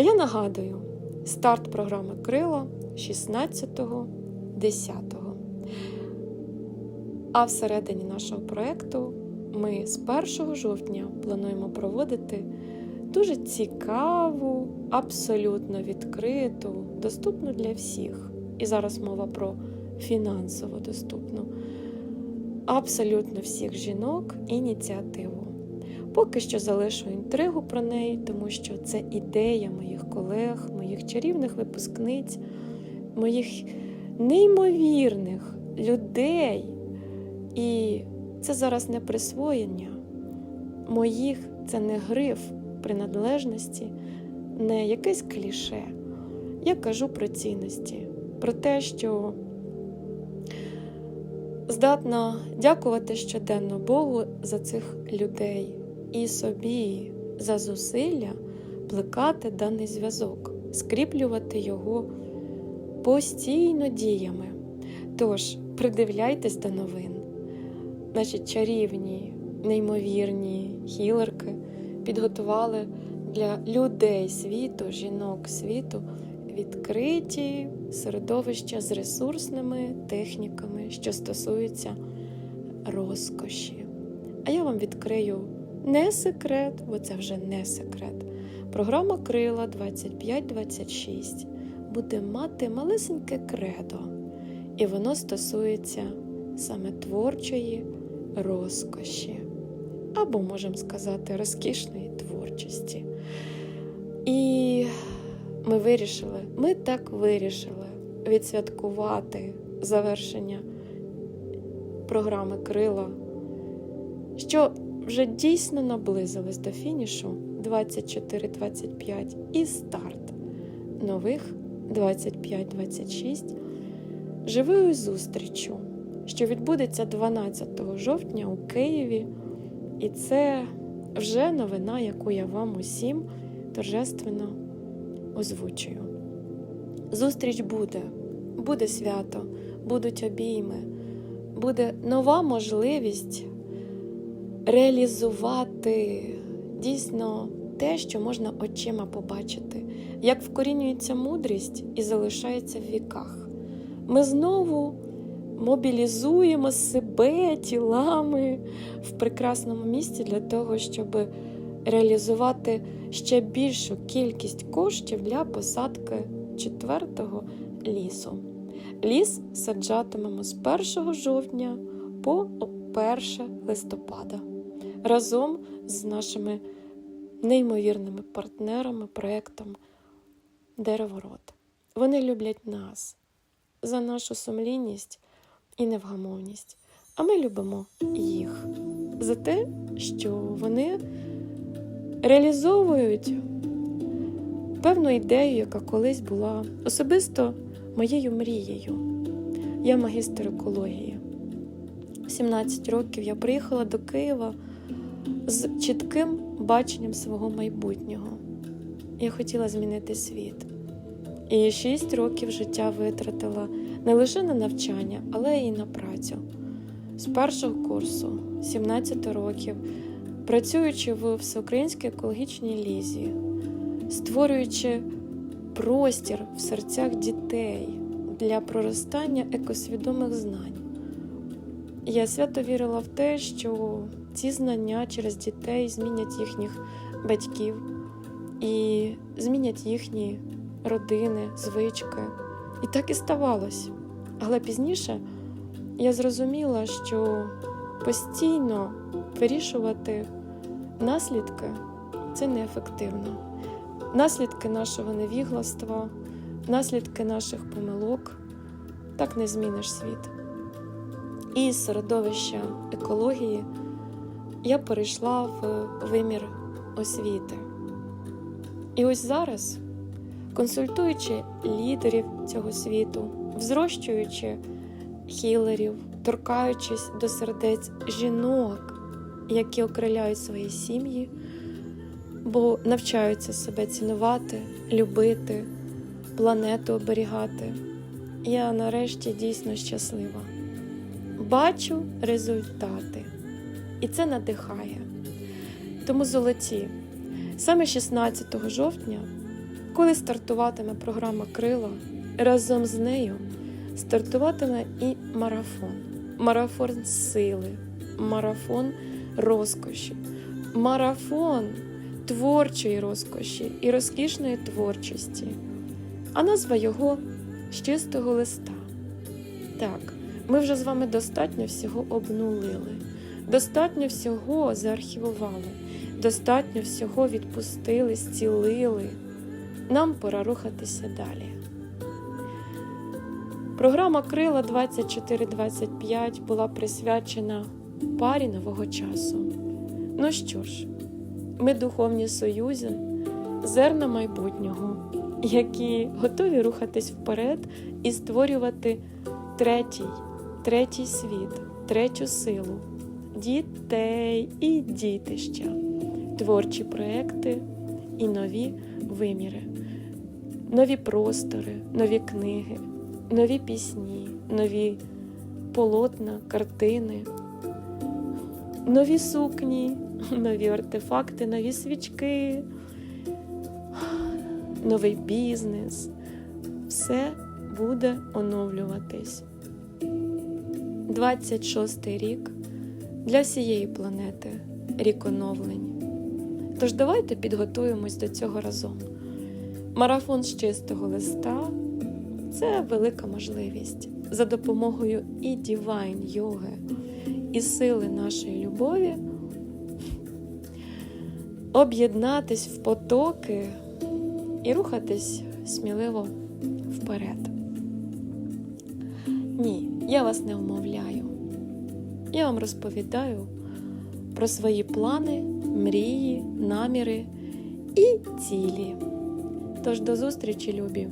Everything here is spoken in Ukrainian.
А я нагадую, старт програми Крила 16.10. А всередині нашого проєкту ми з 1 жовтня плануємо проводити дуже цікаву, абсолютно відкриту, доступну для всіх. І зараз мова про фінансово доступну, абсолютно всіх жінок ініціативу. Поки що залишу інтригу про неї, тому що це ідея моїх колег, моїх чарівних випускниць, моїх неймовірних людей. І це зараз не присвоєння моїх, це не гриф приналежності, не якесь кліше. Я кажу про цінності, про те, що здатна дякувати щоденно Богу за цих людей і собі за зусилля плекати даний зв'язок, скріплювати його постійно діями. Тож, придивляйтесь до новин. Наші чарівні, неймовірні хілерки підготували для людей світу, жінок світу відкриті середовища з ресурсними техніками, що стосуються розкоші. А я вам відкрию не секрет, бо це вже не секрет. Програма Крила 2526 буде мати малесеньке кредо, і воно стосується саме творчої розкоші, або, можемо сказати, розкішної творчості. І ми вирішили, ми так вирішили відсвяткувати завершення програми Крила, що вже дійсно наблизились до фінішу 24-25 і старт нових 25-26 живою зустрічю, що відбудеться 12 жовтня у Києві, і це вже новина, яку я вам усім торжественно озвучую. Зустріч буде, буде свято, будуть обійми, буде нова можливість реалізувати дійсно те, що можна очима побачити, як вкорінюється мудрість і залишається в віках. Ми знову мобілізуємо себе тілами в прекрасному місці для того, щоб реалізувати ще більшу кількість коштів для посадки четвертого лісу. Ліс саджатимемо з 1 жовтня по 1 листопада разом з нашими неймовірними партнерами проєктом Дереворот. Вони люблять нас за нашу сумлінність і невгамовність, а ми любимо їх за те, що вони реалізовують певну ідею, яка колись була особисто моєю мрією. Я магістр екології. В 17 років я приїхала до Києва з чітким баченням свого майбутнього. Я хотіла змінити світ. І 6 років життя витратила не лише на навчання, але й на працю. З першого курсу, 17 років, працюючи в всеукраїнській екологічній лізі, створюючи простір в серцях дітей для проростання екосвідомих знань. Я свято вірила в те, що ці знання через дітей змінять їхніх батьків і змінять їхні родини, звички. І так і ставалось. Але пізніше я зрозуміла, що постійно вирішувати наслідки це неефективно. Наслідки нашого невігластва, наслідки наших помилок так не зміниш світ. І з середовища екології я перейшла в вимір освіти. І ось зараз, консультуючи лідерів цього світу, взрощуючи хілерів, торкаючись до сердець жінок, які окриляють свої сім'ї, бо навчаються себе цінувати, любити, планету оберігати. Я нарешті дійсно щаслива. Бачу результати, і це надихає. Тому золоті, саме 16 жовтня Коли стартуватиме програма Крила, разом з нею стартуватиме і марафон. Марафон сили, марафон розкоші, марафон творчої розкоші і розкішної творчості. А назва його з чистого листа. Так, ми вже з вами достатньо всього обнулили, достатньо всього заархівували, достатньо всього відпустили, зцілили. Нам пора рухатися далі. Програма Крила 2425 була присвячена парі нового часу. Ну що ж, ми духовні союзи, зерна майбутнього, які готові рухатись вперед і створювати третій, третій світ, третю силу, дітей і дітища, творчі проекти і нові виміри, нові простори, нові книги, нові пісні, нові полотна, картини, нові сукні, нові артефакти, нові свічки, новий бізнес. Все буде оновлюватись. 26 рік для всієї планети рік оновлень. Тож давайте підготуємось до цього разом. Марафон з чистого листа це велика можливість за допомогою і дівайн йоги, і сили нашої любові об'єднатись в потоки і рухатись сміливо вперед. Ні, я вас не умовляю. Я вам розповідаю про свої плани, мрії, наміри і цілі. Тож до зустрічі, любі!